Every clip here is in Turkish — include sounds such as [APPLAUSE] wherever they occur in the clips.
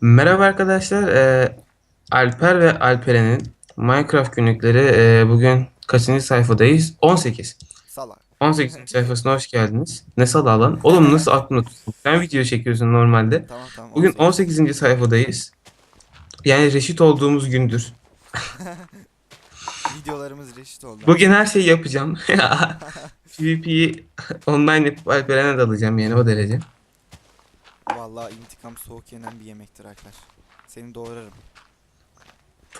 Merhaba arkadaşlar. Ee, Alper ve Alperen'in Minecraft günlükleri ee, bugün kaçıncı sayfadayız? 18. Salak. 18. sayfasına hoş geldiniz. Ne salı lan? Oğlum nasıl aklını tuttun? Sen video çekiyorsun normalde. Tamam tamam. Bugün 18. 18. sayfadayız. Yani reşit olduğumuz gündür. [LAUGHS] Videolarımız reşit oldu. Bugün her şeyi yapacağım. [LAUGHS] PvP'yi online yapıp Alperen'e dalacağım yani o derece. Vallahi intikam soğuk yenen bir yemektir Alper. Seni doğrarım.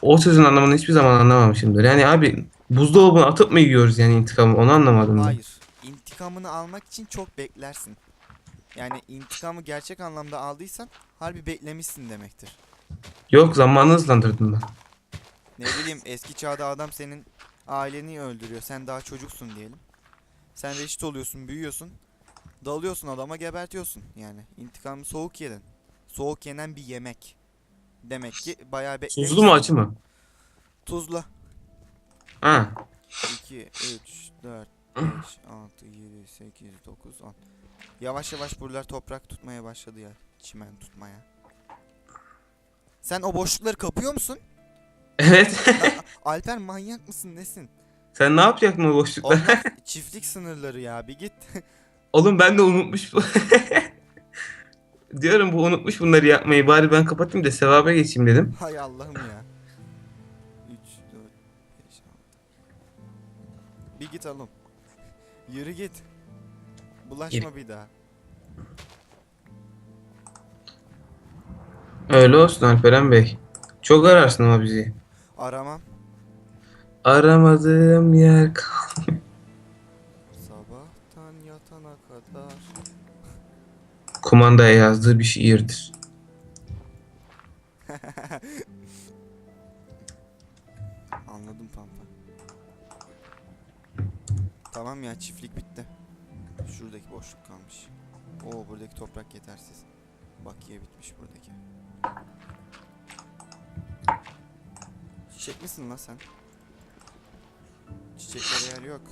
O sözün anlamını hiçbir zaman anlamamışımdır. Yani abi buzdolabına atıp mı yiyoruz yani intikamı onu anlamadım ben. Hayır. İntikamını almak için çok beklersin. Yani intikamı gerçek anlamda aldıysan harbi beklemişsin demektir. Yok zamanı hızlandırdım ben. Ne bileyim eski çağda adam senin aileni öldürüyor. Sen daha çocuksun diyelim. Sen reşit oluyorsun, büyüyorsun. Dalıyorsun adama gebertiyorsun yani. İntikamı soğuk yedin. Soğuk yenen bir yemek. Demek ki bayağı beklemişsin. Tuzlu mu acı mı? Tuzla. Ha. 2, 3, 4, 5, 6, 7, 8, 9, 10. Yavaş yavaş buralar toprak tutmaya başladı ya. Çimen tutmaya. Sen o boşlukları kapıyor musun? [LAUGHS] Evet. Alper manyak mısın nesin? Sen ne yapacaktın o boşlukta? Onlar [LAUGHS] çiftlik sınırları ya bir git. Oğlum ben de unutmuş. [LAUGHS] Diyorum bu unutmuş bunları yapmayı. Bari ben kapatayım da sevaba geçeyim dedim. Hay Allah'ım ya. 3, 4, 5, 6. Bir git oğlum. Yürü git. Bulaşma bir daha. Öyle olsun Alperen Bey. Çok ararsın ama bizi. Aramam. Aramadığım yer kal- Kumandaya yazdığı bir şiirdir. [LAUGHS] Anladım Pampa. Tamam ya çiftlik bitti. Şuradaki boşluk kalmış. Oo buradaki toprak yetersiz. Bakiye bitmiş buradaki. Çiçek misin lan sen? Çiçeklere yer yok.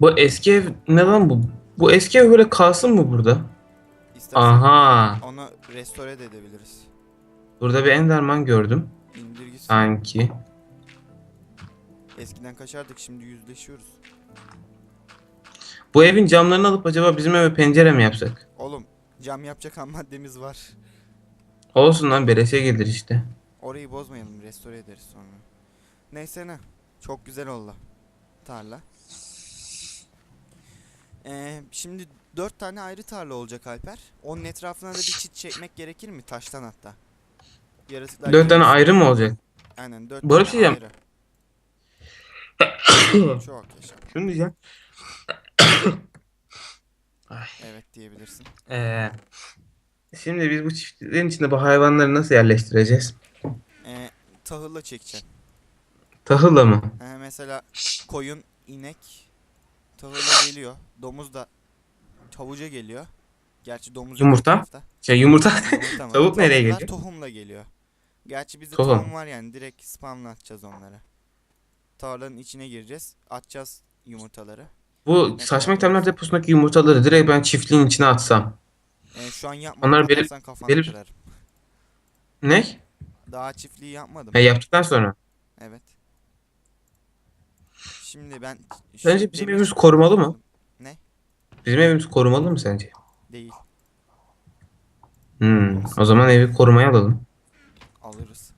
Bu eski ev ne lan bu? Bu eski ev böyle kalsın mı burada? İstersen Aha. onu restore de edebiliriz. Burada bir Enderman gördüm. İndirgisi. Sanki. Eskiden kaçardık şimdi yüzleşiyoruz. Bu evin camlarını alıp acaba bizim eve pencere mi yapsak? Oğlum cam yapacak ham maddemiz var. Olsun lan beleşe gelir işte. Orayı bozmayalım, restore ederiz sonra. Neyse ne. Çok güzel oldu. Tarla. Ee, şimdi dört tane ayrı tarla olacak Alper. Onun etrafına da bir çit çekmek gerekir mi? Taştan hatta. Yaratıklar Dört tane ayrı mı olacak? Aynen dört bir tane ayrı. Çok yaşa. Şunu diyeceğim. Evet diyebilirsin. Ee, şimdi biz bu çiftliklerin içinde bu hayvanları nasıl yerleştireceğiz? Ee, tahılla çekeceksin. Tahılla mı? Ee, mesela koyun, inek tahılla geliyor. Domuz da havuca geliyor. Gerçi domuz Yumurta? tarafta. Şey yumurta. Yumurta? [LAUGHS] Tavuk nereye geliyor? tohumla geliyor. Gerçi bizde Tohum. tohum var yani direkt spamla atacağız onları. Tarlanın içine gireceğiz. Atacağız yumurtaları. Bu saçma itemler deposundaki yumurtaları direkt ben çiftliğin içine atsam. Ee, şu an yapmadım. Onlar belir- belir-. Ne? Daha çiftliği yapmadım. Ha, yaptıktan sonra. Evet. Şimdi ben... şu Bence bizim evimiz korumalı mı? Ne? Bizim evimiz korumalı mı sence? Değil. Hmm, o zaman evi korumaya alalım. Alırız.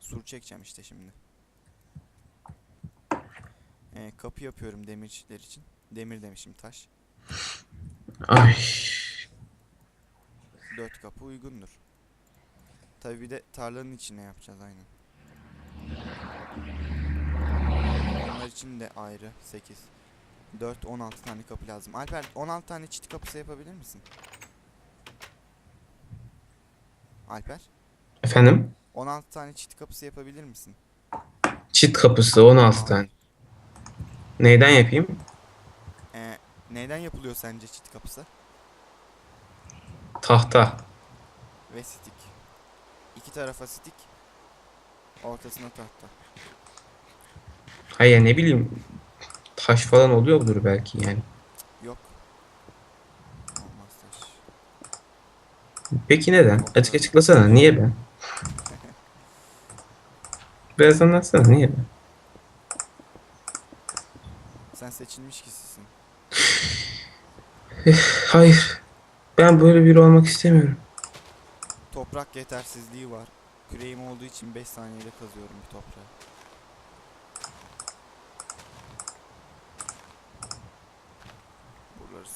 Sur çekeceğim işte şimdi. Ee, kapı yapıyorum demirciler için. Demir demişim taş. Ay. Dört kapı uygundur. Tabi bir de tarlanın içine yapacağız aynen. İçin de ayrı 8. 4 16 tane kapı lazım. Alper 16 tane çit kapısı yapabilir misin? Alper Efendim? 16 tane çit kapısı yapabilir misin? Çit kapısı 16 tane. Neyden yapayım? Ee, neyden yapılıyor sence çit kapısı? Tahta. Ve stick. İki tarafa stick. Ortasına tahta. Hayır ne bileyim. Taş falan oluyordur belki yani. Yok. Olmaz taş. Peki neden? Açık açıklasana. Niye ben? [LAUGHS] Biraz anlatsana. Niye ben? Sen seçilmiş kişisin. Hayır. Ben böyle biri olmak istemiyorum. Toprak yetersizliği var. Küreğim olduğu için 5 saniyede kazıyorum bir toprağı.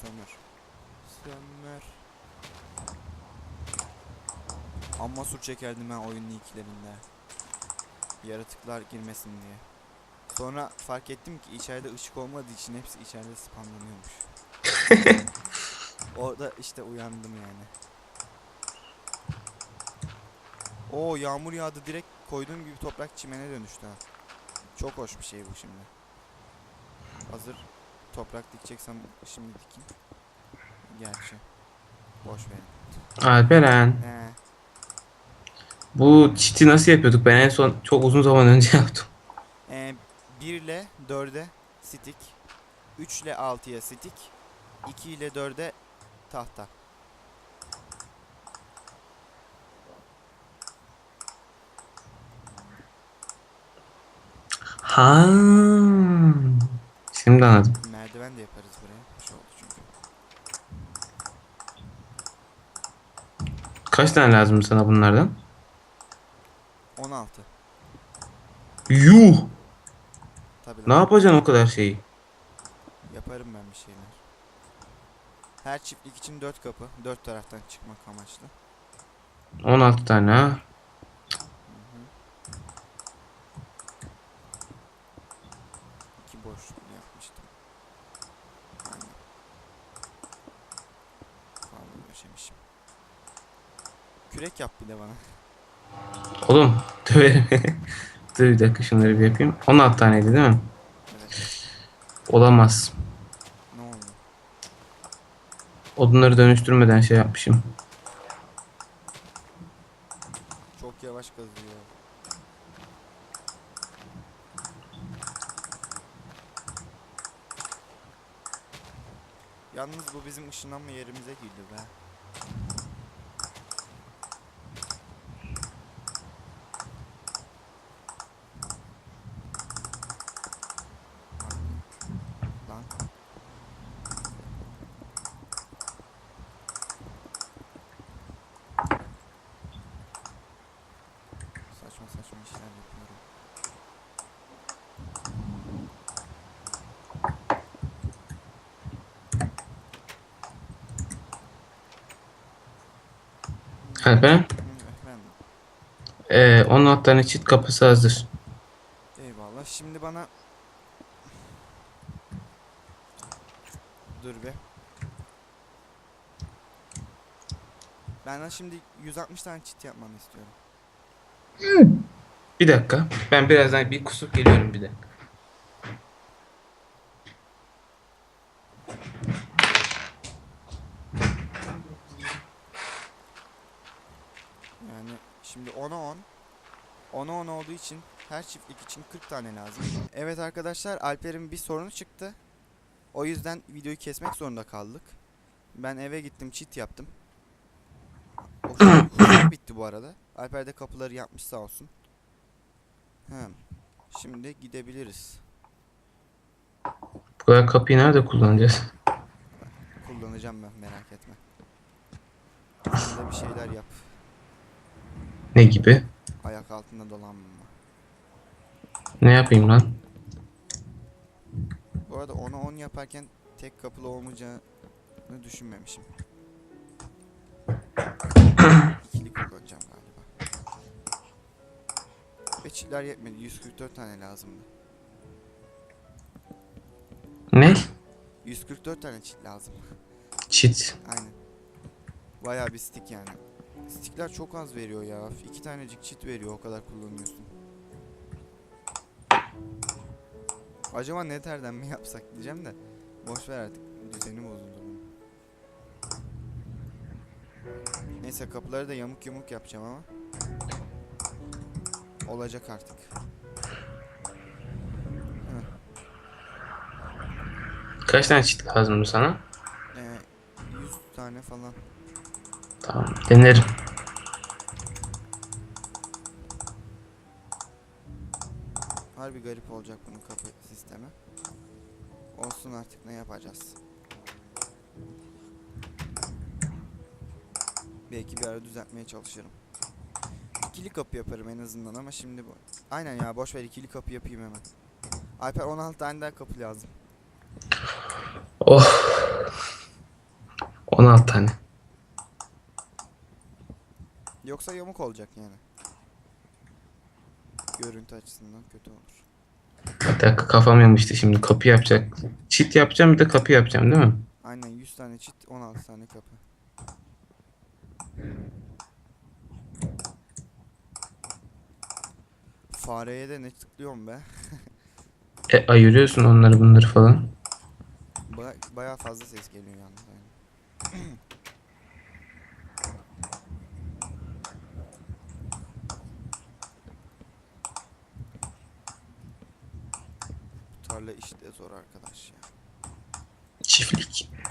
Sömür. Sömür. Amma sur çekerdim ben oyunun ilklerinde. Yaratıklar girmesin diye. Sonra fark ettim ki içeride ışık olmadığı için hepsi içeride spamlanıyormuş. [LAUGHS] Orada işte uyandım yani. Oo yağmur yağdı direkt koyduğum gibi toprak çimene dönüştü ha. Çok hoş bir şey bu şimdi. Hazır toprak dikeceksem şimdi dikeyim. Gerçi. Boş verin. Alperen. Ee, Bu çiti nasıl yapıyorduk? Ben en son çok uzun zaman önce [LAUGHS] yaptım. e, 1 ile 4'e stick. 3 ile 6'ya stick. 2 ile 4'e tahta. Ha. Şimdi anladım. Merdiven de yaparız buraya. Şey oldu çünkü. Kaç tane lazım sana bunlardan? 16. Yuh! Tabii Ne lan. yapacaksın o kadar şeyi? Yaparım ben bir şeyler. Her çiftlik için 4 kapı. 4 taraftan çıkmak amaçlı. 16 tane ha. Hı hı. İki boşluk yapmıştım. Aynen. Vallahi döşemişim. Kürek yap bir de bana. Oğlum döverim. [LAUGHS] Dur bir dakika şunları bir yapayım. 16 taneydi değil mi? Evet. Olamaz. Ne oldu? Odunları dönüştürmeden şey yapmışım. Çok yavaş kazıyor. Yalnız bu bizim ışınlanma yerimize girdi be. Lan. Saçma saçma işler yapıyorum. Hı, Efendim. Ee, 16 tane çit kapısı hazır. Eyvallah. Şimdi bana Dur be. Benden şimdi 160 tane çit yapmanı istiyorum. Bir dakika. Ben birazdan bir kusup geliyorum bir dakika. Yani şimdi 10'a 10. 10'a 10 olduğu için her çiftlik için 40 tane lazım. Evet arkadaşlar Alper'in bir sorunu çıktı. O yüzden videoyu kesmek zorunda kaldık. Ben eve gittim çit yaptım. O [COUGHS] huzur bitti bu arada. Alper de kapıları yapmış sağ olsun. Hem. Şimdi gidebiliriz. Bu kadar kapıyı nerede kullanacağız? Kullanacağım ben merak etme. De bir şeyler yap. Ne gibi? Ayak altında dolanma. Ne yapayım lan? Bu arada onu 10 yaparken tek kapılı olmayacağını düşünmemişim. İkili kullanacağım galiba. Ve çitler yetmedi. 144 tane lazımdı. Ne? 144 tane çit lazım. Çit. Aynen. Bayağı bir stick yani. Stickler çok az veriyor ya. İki tanecik çit veriyor o kadar kullanıyorsun. Acaba nether'den mi yapsak diyeceğim de. Boş ver artık. Düzeni bozuldu. Neyse kapıları da yamuk yumuk yapacağım ama. Olacak artık. Kaç tane çit lazım sana? Ee, 100 tane falan. Tamam denerim. Harbi garip olacak bunun kapı sistemi. Olsun artık ne yapacağız. Belki bir ara düzeltmeye çalışırım. İkili kapı yaparım en azından ama şimdi bu. Aynen ya boş ver ikili kapı yapayım hemen. Alper 16 tane daha kapı lazım. Oh. 16 tane. Yoksa yamuk olacak yani. Görüntü açısından kötü olur. Bir dakika kafam yanmıştı şimdi kapı yapacak. Çit yapacağım bir de kapı yapacağım değil mi? Aynen 100 tane çit 16 tane kapı. Fareye de ne tıklıyorum be. E ayırıyorsun onları bunları falan. Ba bayağı fazla ses geliyor yalnız. Yani. [CLEARS THROAT] Bu tarla işte zor arkadaş ya. Çiftlik. [CLEARS THROAT]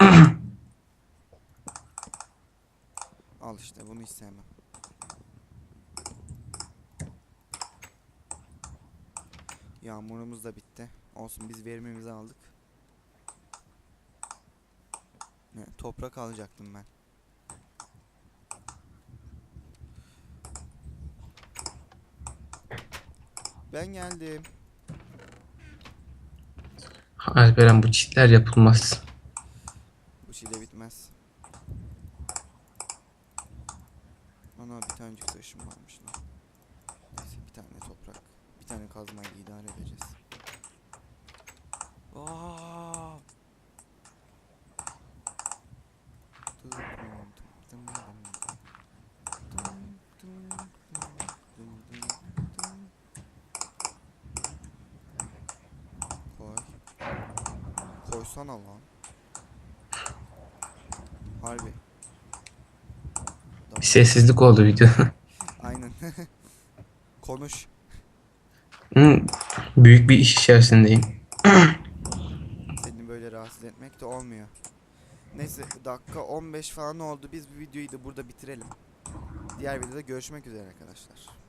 Al işte bunu hiç sevmem. Yağmurumuz da bitti. Olsun biz verimimizi aldık. Ne, toprak alacaktım ben. Ben geldim. Alperen bu çitler yapılmaz. Bu çile bitmez. Ana bir tanecik taşım varmış lan. Neyse bir tane toprak. Bir tane kazmayla idare edeceğiz. Koysana lan. Harbi. Bir sessizlik oldu videoda. [LAUGHS] Aynen. [LAUGHS] Konuş. Hı, Büyük bir iş içerisindeyim. [CLEARS THROAT] Seni böyle rahatsız etmek de olmuyor. Neyse dakika 15 falan oldu. Biz bu videoyu da burada bitirelim. Diğer videoda görüşmek üzere arkadaşlar.